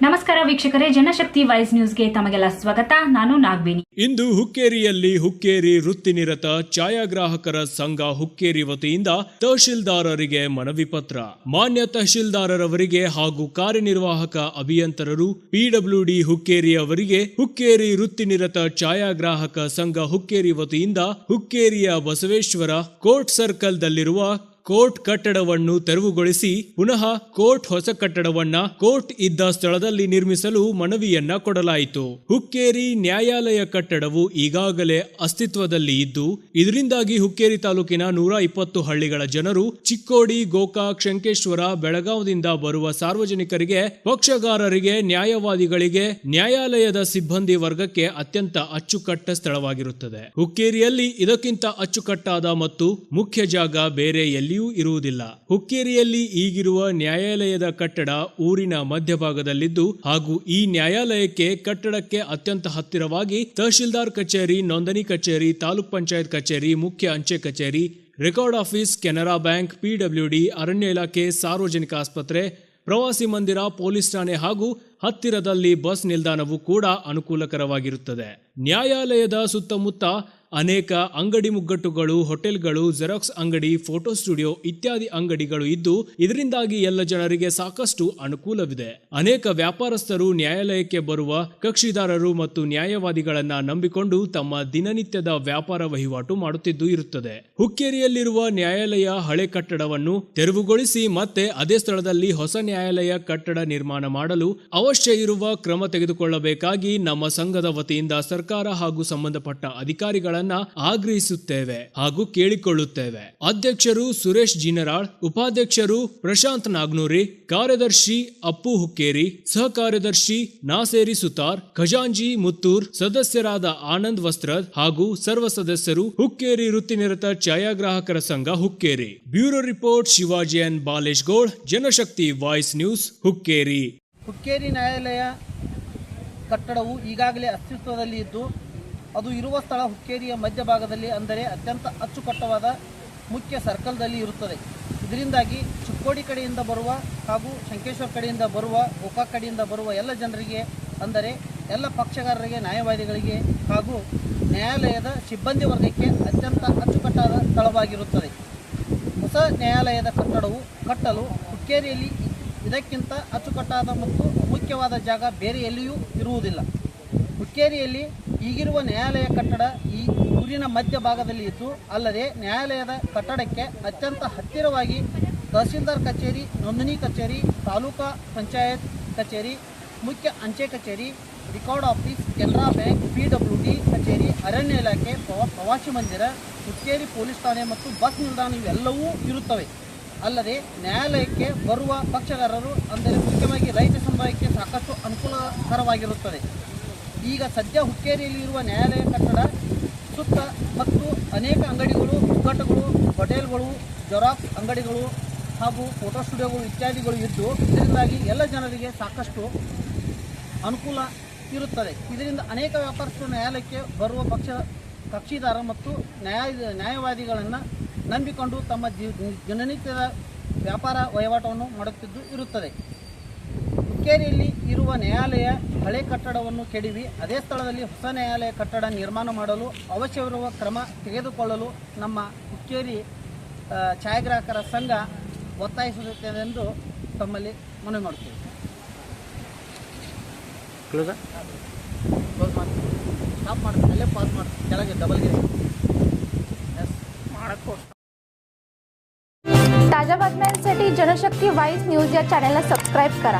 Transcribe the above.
ನಮಸ್ಕಾರ ವೀಕ್ಷಕರೇ, ಜನಶಕ್ತಿ ವಾಯ್ಸ್ ನ್ಯೂಸ್ಗೆ ತಮಗೆಲ್ಲ ಸ್ವಾಗತ. ನಾನು ನಾಗ್ಬೇನಿ ಇಂದು ಹುಕ್ಕೇರಿಯಲ್ಲಿ ಹುಕ್ಕೇರಿ ವೃತ್ತಿನಿರತ ಛಾಯಾಗ್ರಾಹಕರ ಸಂಘ ಹುಕ್ಕೇರಿ ವತಿಯಿಂದ ತಹಶೀಲ್ದಾರರಿಗೆ ಮನವಿ ಪತ್ರ. ಮಾನ್ಯ ತಹಶೀಲ್ದಾರರವರಿಗೆ ಹಾಗೂ ಕಾರ್ಯನಿರ್ವಾಹಕ ಅಭಿಯಂತರರು ಪಿಡಬ್ಲ್ಯೂಡಿ ಹುಕ್ಕೇರಿ ಅವರಿಗೆ ಹುಕ್ಕೇರಿ ವೃತ್ತಿನಿರತ ಛಾಯಾಗ್ರಾಹಕ ಸಂಘ ಹುಕ್ಕೇರಿ ವತಿಯಿಂದ ಹುಕ್ಕೇರಿಯ ಬಸವೇಶ್ವರ ಕೋರ್ಟ್ ಸರ್ಕಲ್ದಲ್ಲಿರುವ ಕೋರ್ಟ್ ಕಟ್ಟಡವನ್ನು ತೆರವುಗೊಳಿಸಿ ಪುನಃ ಕೋರ್ಟ್ ಹೊಸ ಕಟ್ಟಡವನ್ನ ಕೋರ್ಟ್ ಇದ್ದ ಸ್ಥಳದಲ್ಲಿ ನಿರ್ಮಿಸಲು ಮನವಿಯನ್ನ ಕೊಡಲಾಯಿತು. ಹುಕ್ಕೇರಿ ನ್ಯಾಯಾಲಯ ಕಟ್ಟಡವು ಈಗಾಗಲೇ ಅಸ್ತಿತ್ವದಲ್ಲಿ ಇದ್ದು, ಇದರಿಂದಾಗಿ ಹುಕ್ಕೇರಿ ತಾಲೂಕಿನ ನೂರ ಇಪ್ಪತ್ತು ಹಳ್ಳಿಗಳ ಜನರು ಚಿಕ್ಕೋಡಿ, ಗೋಕಾಕ್, ಶಂಕೇಶ್ವರ ಬೆಳಗಾವದಿಂದ ಬರುವ ಸಾರ್ವಜನಿಕರಿಗೆ, ಪಕ್ಷಗಾರರಿಗೆ, ನ್ಯಾಯವಾದಿಗಳಿಗೆ, ನ್ಯಾಯಾಲಯದ ಸಿಬ್ಬಂದಿ ವರ್ಗಕ್ಕೆ ಅತ್ಯಂತ ಅಚ್ಚುಕಟ್ಟ ಸ್ಥಳವಾಗಿರುತ್ತದೆ. ಹುಕ್ಕೇರಿಯಲ್ಲಿ ಇದಕ್ಕಿಂತ ಅಚ್ಚುಕಟ್ಟಾದ ಮತ್ತು ಮುಖ್ಯ ಜಾಗ ಬೇರೆ ಎಲ್ಲಿಯೂ ಇರುವುದಿಲ್ಲ. ಹುಕ್ಕೇರಿಯಲ್ಲಿ ಈಗಿರುವ ನ್ಯಾಯಾಲಯದ ಕಟ್ಟಡ ಊರಿನ ಮಧ್ಯಭಾಗದಲ್ಲಿದ್ದು ಹಾಗೂ ಈ ನ್ಯಾಯಾಲಯಕ್ಕೆ ಕಟ್ಟಡಕ್ಕೆ ಅತ್ಯಂತ ಹತ್ತಿರವಾಗಿ ತಹಶೀಲ್ದಾರ್ ಕಚೇರಿ, ನೋಂದಣಿ ಕಚೇರಿ, ತಾಲೂಕ್ ಪಂಚಾಯತ್ ಕಚೇರಿ, ಮುಖ್ಯ ಅಂಚೆ ಕಚೇರಿ, record office, Canara bank PWD ಅರಣ್ಯ ಇಲಾಖೆ, ಸಾರ್ವಜನಿಕ ಆಸ್ಪತ್ರೆ, ಪ್ರವಾಸಿ ಮಂದಿರ, ಪೊಲೀಸ್ ಠಾಣೆ ಹಾಗೂ ಹತ್ತಿರದಲ್ಲಿ ಬಸ್ ನಿಲ್ದಾಣವು ಕೂಡ ಅನುಕೂಲಕರವಾಗಿರುತ್ತದೆ. ನ್ಯಾಯಾಲಯದ ಸುತ್ತಮುತ್ತ ಅನೇಕ ಅಂಗಡಿ ಮುಗ್ಗಟ್ಟುಗಳು, ಹೋಟೆಲ್ಗಳು ಜೆರಾಕ್ಸ್ ಅಂಗಡಿ, ಫೋಟೋ ಸ್ಟುಡಿಯೋ ಇತ್ಯಾದಿ ಅಂಗಡಿಗಳು ಇದ್ದು ಇದರಿಂದಾಗಿ ಎಲ್ಲ ಜನರಿಗೆ ಸಾಕಷ್ಟು ಅನುಕೂಲವಿದೆ. ಅನೇಕ ವ್ಯಾಪಾರಸ್ಥರು ನ್ಯಾಯಾಲಯಕ್ಕೆ ಬರುವ ಕಕ್ಷಿದಾರರು ಮತ್ತು ನ್ಯಾಯವಾದಿಗಳನ್ನ ನಂಬಿಕೊಂಡು ತಮ್ಮ ದಿನನಿತ್ಯದ ವ್ಯಾಪಾರ ವಹಿವಾಟು ಮಾಡುತ್ತಿದ್ದು ಇರುತ್ತದೆ. ಹುಕ್ಕೇರಿಯಲ್ಲಿರುವ ನ್ಯಾಯಾಲಯ ಹಳೆ ಕಟ್ಟಡವನ್ನು ತೆರವುಗೊಳಿಸಿ ಮತ್ತೆ ಅದೇ ಸ್ಥಳದಲ್ಲಿ ಹೊಸ ನ್ಯಾಯಾಲಯ ಕಟ್ಟಡ ನಿರ್ಮಾಣ ಮಾಡಲು ಅವಶ್ಯ ಇರುವ ಕ್ರಮ ತೆಗೆದುಕೊಳ್ಳಬೇಕಾಗಿ ನಮ್ಮ ಸಂಘದ ವತಿಯಿಂದ ಸರ್ಕಾರ ಹಾಗೂ ಸಂಬಂಧಪಟ್ಟ ಅಧಿಕಾರಿಗಳನ್ನ ಆಗ್ರಹಿಸುತ್ತೇವೆ ಹಾಗೂ ಕೇಳಿಕೊಳ್ಳುತ್ತೇವೆ. ಅಧ್ಯಕ್ಷರು ಸುರೇಶ್ ಜಿನರಾಳ್, ಉಪಾಧ್ಯಕ್ಷರು ಪ್ರಶಾಂತ್ ನಾಗ್ನೂರಿ, ಕಾರ್ಯದರ್ಶಿ ಅಪ್ಪು ಹುಕ್ಕೇರಿ ಸಹ ಕಾರ್ಯದರ್ಶಿ ನಾಸೇರಿ ಸುತಾರ್, ಖಜಾಂಜಿ ಮುತ್ತೂರ್, ಸದಸ್ಯರಾದ ಆನಂದ್ ವಸ್ತ್ರದ್ ಹಾಗೂ ಸರ್ವ ಸದಸ್ಯರು ಹುಕ್ಕೇರಿ ವೃತ್ತಿನಿರತ ಛಾಯಾಗ್ರಾಹಕರ ಸಂಘ Hukkeri. Bureau report, Shivaji N. Balesh Goud Janashakti voice news Hukkeri. Hukkeri ನ್ಯಾಯಾಲಯ ಕಟ್ಟಡವು ಈಗಾಗಲೇ ಅಸ್ತಿತ್ವದಲ್ಲಿ ಇದ್ದು ಅದು ಇರುವ ಸ್ಥಳ ಹುಕ್ಕೇರಿಯ ಮಧ್ಯಭಾಗದಲ್ಲಿ ಅಂದರೆ ಅತ್ಯಂತ ಅಚ್ಚುಕಟ್ಟವಾದ ಮುಖ್ಯ ಸರ್ಕಲ್ದಲ್ಲಿ ಇರುತ್ತದೆ. ಇದರಿಂದಾಗಿ ಚಿಕ್ಕೋಡಿ ಕಡೆಯಿಂದ ಬರುವ ಹಾಗೂ ಶಂಕೇಶ್ವರ ಕಡೆಯಿಂದ ಬರುವ, ಗೋಕಾಕ್ ಕಡೆಯಿಂದ ಬರುವ ಎಲ್ಲ ಜನರಿಗೆ ಅಂದರೆ ಎಲ್ಲ ಪಕ್ಷಗಾರರಿಗೆ, ನ್ಯಾಯವಾದಿಗಳಿಗೆ ಹಾಗೂ ನ್ಯಾಯಾಲಯದ ಸಿಬ್ಬಂದಿ ವರ್ಗಕ್ಕೆ ಅತ್ಯಂತ ಅಚ್ಚುಕಟ್ಟಾದ ಸ್ಥಳವಾಗಿರುತ್ತದೆ. ಹೊಸ ನ್ಯಾಯಾಲಯದ ಕಟ್ಟಡವು, ಕಟ್ಟಲು ಹುಕ್ಕೇರಿಯಲ್ಲಿ ಇದಕ್ಕಿಂತ ಅಚ್ಚುಕಟ್ಟಾದ ಮತ್ತು ಮುಖ್ಯವಾದ ಜಾಗ ಬೇರೆ ಎಲ್ಲಿಯೂ ಇರುವುದಿಲ್ಲ. ಹುಕ್ಕೇರಿಯಲ್ಲಿ ಈಗಿರುವ ನ್ಯಾಯಾಲಯ ಕಟ್ಟಡ ಈ ಊರಿನ ಮಧ್ಯಭಾಗದಲ್ಲಿ ಇದ್ದು ಅಲ್ಲದೆ ನ್ಯಾಯಾಲಯದ ಕಟ್ಟಡಕ್ಕೆ ಅತ್ಯಂತ ಹತ್ತಿರವಾಗಿ ತಹಸೀಲ್ದಾರ್ ಕಚೇರಿ, ನೋಂದಣಿ ಕಚೇರಿ, ತಾಲೂಕಾ ಪಂಚಾಯತ್ ಕಚೇರಿ, ಮುಖ್ಯ ಅಂಚೆ ಕಚೇರಿ, record office, Canara bank, P W D ಕಚೇರಿ, ಅರಣ್ಯ ಇಲಾಖೆ, ಪ್ರವಾ, ಪ್ರವಾಸಿ ಮಂದಿರ, ಹುಕ್ಕೇರಿ ಪೊಲೀಸ್ ಠಾಣೆ ಮತ್ತು ಬಸ್ ನಿಲ್ದಾಣ ಇವೆಲ್ಲವೂ ಇರುತ್ತವೆ. ಅಲ್ಲದೆ ನ್ಯಾಯಾಲಯಕ್ಕೆ ಬರುವ ಪಕ್ಷಗಾರರು ಅಂದರೆ ಮುಖ್ಯವಾಗಿ ರೈತ ಸಮುದಾಯಕ್ಕೆ ಸಾಕಷ್ಟು ಅನುಕೂಲಕರವಾಗಿರುತ್ತದೆ. ಈಗ ಸದ್ಯ ಹುಕ್ಕೇರಿಯಲ್ಲಿ ಇರುವ ನ್ಯಾಯಾಲಯ ಕಟ್ಟಡ, ಸುತ್ತ ಮತ್ತು ಅನೇಕ ಅಂಗಡಿಗಳು ಮುಗ್ಗಟ್ಟುಗಳು ಹೋಟೆಲ್ಗಳು, ಜೆರಾಕ್ಸ್ ಅಂಗಡಿಗಳು ಹಾಗೂ ಫೋಟೋ ಸ್ಟುಡಿಯೋಗಳು ಇತ್ಯಾದಿಗಳು ಇದ್ದು, ಇದರಿಂದಾಗಿ ಎಲ್ಲ ಜನರಿಗೆ ಸಾಕಷ್ಟು ಅನುಕೂಲ ಇರುತ್ತದೆ. ಇದರಿಂದ ಅನೇಕ ವ್ಯಾಪಾರಸ್ಥರು ನ್ಯಾಯಾಲಯಕ್ಕೆ ಬರುವ ಪಕ್ಷ ಕಕ್ಷಿದಾರ ಮತ್ತು ನ್ಯಾಯ, ನ್ಯಾಯವಾದಿಗಳನ್ನು ನಂಬಿಕೊಂಡು ತಮ್ಮ ದಿನನಿತ್ಯದ ವ್ಯಾಪಾರ ವಹಿವಾಟವನ್ನು ಮಾಡುತ್ತಿದ್ದು ಇರುತ್ತದೆ. ಹುಕ್ಕೇರಿಯಲ್ಲಿ ಇರುವ ನ್ಯಾಯಾಲಯ ಹಳೆ ಕಟ್ಟಡವನ್ನು ಕೆಡವಿ ಅದೇ ಸ್ಥಳದಲ್ಲಿ ಹೊಸ ನ್ಯಾಯಾಲಯ ಕಟ್ಟಡ ನಿರ್ಮಾಣ ಮಾಡಲು ಅವಶ್ಯವಿರುವ ಕ್ರಮ ತೆಗೆದುಕೊಳ್ಳಲು ನಮ್ಮ ಹುಕ್ಕೇರಿ ಆ, ಛಾಯಾಗ್ರಾಹಕರ ಸಂಘ ಒತ್ತಾಯಿಸುತ್ತದೆ ಎಂದು ತಮ್ಮಲ್ಲಿ ಮನವಿ ಮಾಡುತ್ತೇವೆ ಕ್ಲೋಸ್ ಮಾಡಿ ಸ್ಟಾಪ್ ಮಾಡ್ತೀನಿ ಅಲ್ಲೇ ಪಾಸ್ ಮಾಡ್ತೀನಿ ಕೆಳಗೆ ಡಬಲ್ ಗಿರಿ ಎಸ್ ಮಾಡಕ್ಕೆ ताज्या बातम्यांसाठी जनशक्ती वाईस न्यूज या चॅनलला सबस्क्राईब करा